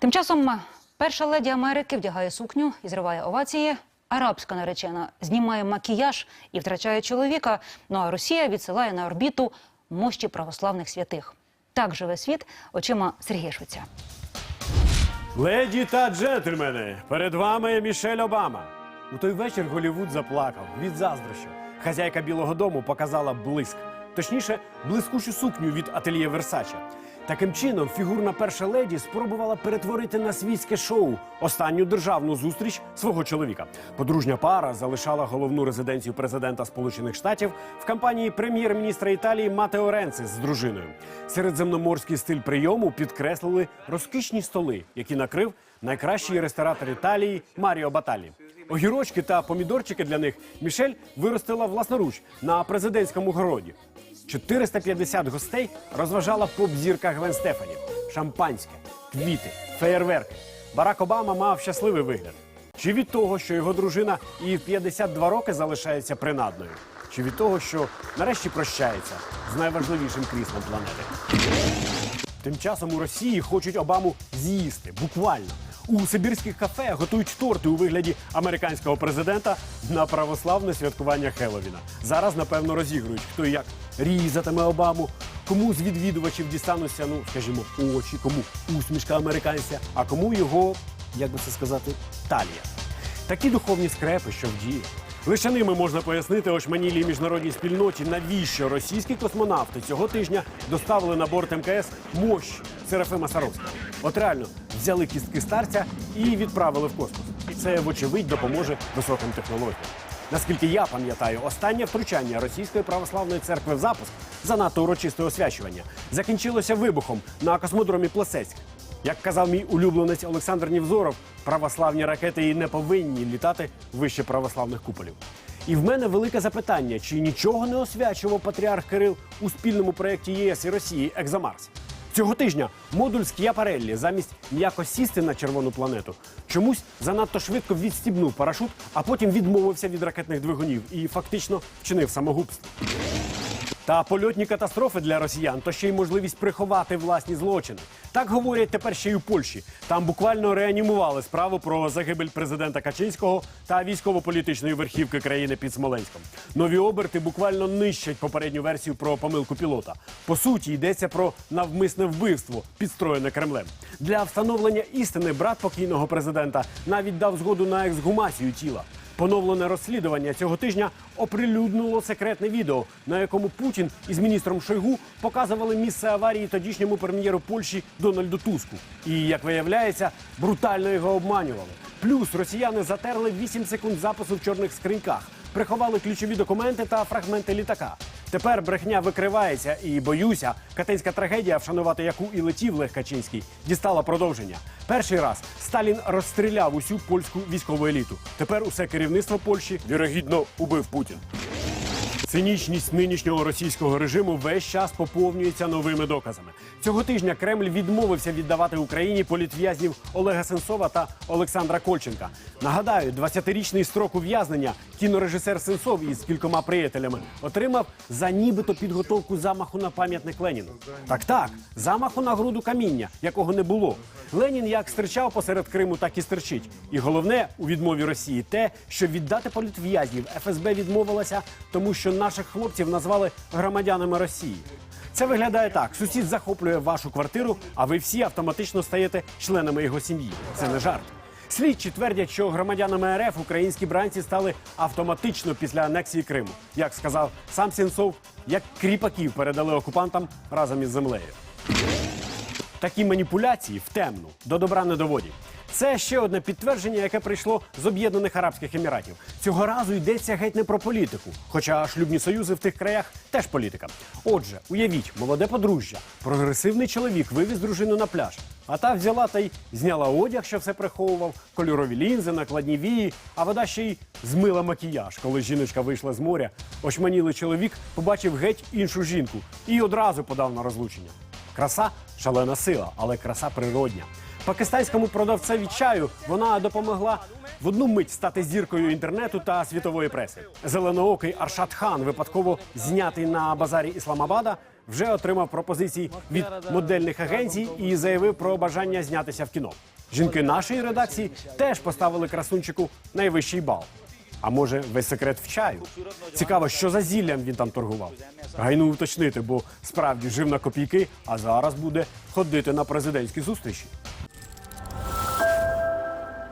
Тим часом перша леді Америки вдягає сукню і зриває овації. Арабська наречена знімає макіяж і втрачає чоловіка. Ну а Росія відсилає на орбіту мощі православних святих. Так живе світ очима Сергія Швеця. Леді та джентльмени, перед вами Мішель Обама. У той вечір Голівуд заплакав від заздрощів. Хазяйка Білого Дому показала блиск, точніше, блискучу сукню від ательє Версача. Таким чином, фігурна перша леді спробувала перетворити на світське шоу останню державну зустріч свого чоловіка. Подружня пара залишала головну резиденцію президента Сполучених Штатів в компанії прем'єр-міністра Італії Матео Ренци з дружиною. Середземноморський стиль прийому підкреслили розкішні столи, які накрив найкращий ресторатор Італії Маріо Баталі. Огірочки та помідорчики для них Мішель виростила власноруч на президентському городі. 450 гостей розважала поп-зірка Гвен Стефані. Шампанське, квіти, феєрверки. Барак Обама мав щасливий вигляд. Чи від того, що його дружина і в 52 роки залишається принадною, чи від того, що нарешті прощається з найважливішим кріслом планети. Тим часом у Росії хочуть Обаму з'їсти буквально. У сибірських кафе готують торти у вигляді американського президента на православне святкування Хеловіна. Зараз, напевно, розігрують, хто і як різатиме Обаму, кому з відвідувачів дістануться, ну скажімо, очі, кому усмішка американця, а кому його, як би це сказати, талія. Такі духовні скрепи, що в дії. Лише ними можна пояснити очманілій міжнародній спільноті, навіщо російські космонавти цього тижня доставили на борт МКС мощ Серафима Саровського. От реально взяли кістки старця і відправили в космос. Це, вочевидь, допоможе високим технологіям. Наскільки я пам'ятаю, останнє втручання Російської православної церкви в запуск занадто урочисте освячування закінчилося вибухом на космодромі Плесецьк. Як казав мій улюбленець Олександр Нівзоров, православні ракети і не повинні літати вище православних куполів. І в мене велике запитання: чи нічого не освячував патріарх Кирил у спільному проєкті ЄС і Росії Екзамарс? Цього тижня модуль Скіапареллі замість м'яко сісти на червону планету чомусь занадто швидко відстібнув парашут, а потім відмовився від ракетних двигунів і фактично вчинив самогубство. Та польотні катастрофи для росіян то ще й можливість приховати власні злочини. Так говорять тепер ще й у Польщі. Там буквально реанімували справу про загибель президента Качинського та військово-політичної верхівки країни під Смоленськом. Нові оберти буквально нищать попередню версію про помилку пілота. По суті, йдеться про навмисне вбивство, підстроєне Кремлем. Для встановлення істини брат покійного президента навіть дав згоду на ексгумацію тіла. Поновлене розслідування цього тижня оприлюднило секретне відео, на якому Путін із міністром Шойгу показували місце аварії тодішньому прем'єру Польщі Дональду Туску. І як виявляється, брутально його обманювали. Плюс росіяни затерли 8 секунд запису в чорних скриньках, приховали ключові документи та фрагменти літака. Тепер брехня викривається, і боюся, катинська трагедія, вшанувати яку і летів Лех Качинський, дістала продовження. Перший раз Сталін розстріляв усю польську військову еліту. Тепер усе керівництво Польщі вірогідно убив Путін. Цинічність нинішнього російського режиму весь час поповнюється новими доказами. Цього тижня Кремль відмовився віддавати Україні політв'язнів Олега Сенцова та Олександра Кольченка. Нагадаю, 20-річний строк ув'язнення кінорежисер Сенцов із кількома приятелями отримав за нібито підготовку замаху на пам'ятник Леніну. Так, так, замаху на груду каміння, якого не було. Ленін як стирчав посеред Криму, так і стирчить. І головне у відмові Росії те, що віддати політв'язнів ФСБ відмовилася, тому що наших хлопців назвали громадянами Росії. Це виглядає так: сусід захоплює вашу квартиру, а ви всі автоматично стаєте членами його сім'ї. Це не жарт. Слідчі твердять, що громадянами РФ українські бранці стали автоматично після анексії Криму. Як сказав сам Сінцов, як кріпаків передали окупантам разом із землею. Такі маніпуляції в темну до добра не доводять. Це ще одне підтвердження, яке прийшло з Об'єднаних Арабських Еміратів. Цього разу йдеться геть не про політику, хоча шлюбні союзи в тих краях теж політика. Отже, уявіть, молоде подружжя, прогресивний чоловік вивіз дружину на пляж. А та взяла та й зняла одяг, що все приховував, кольорові лінзи, накладні вії, а вода ще й змила макіяж. Коли жіночка вийшла з моря, очманілий чоловік побачив геть іншу жінку і одразу подав на розлучення. Краса шалена сила, але краса природня. Пакистанському продавцеві чаю вона допомогла в одну мить стати зіркою інтернету та світової преси. Зеленоокий Аршат Хан, випадково знятий на базарі Ісламабада, вже отримав пропозиції від модельних агенцій і заявив про бажання знятися в кіно. Жінки нашої редакції теж поставили красунчику найвищий бал. А може, весь секрет в чаю? Цікаво, що за зіллям він там торгував. Гайну уточнити, бо справді жив на копійки, а зараз буде ходити на президентські зустрічі.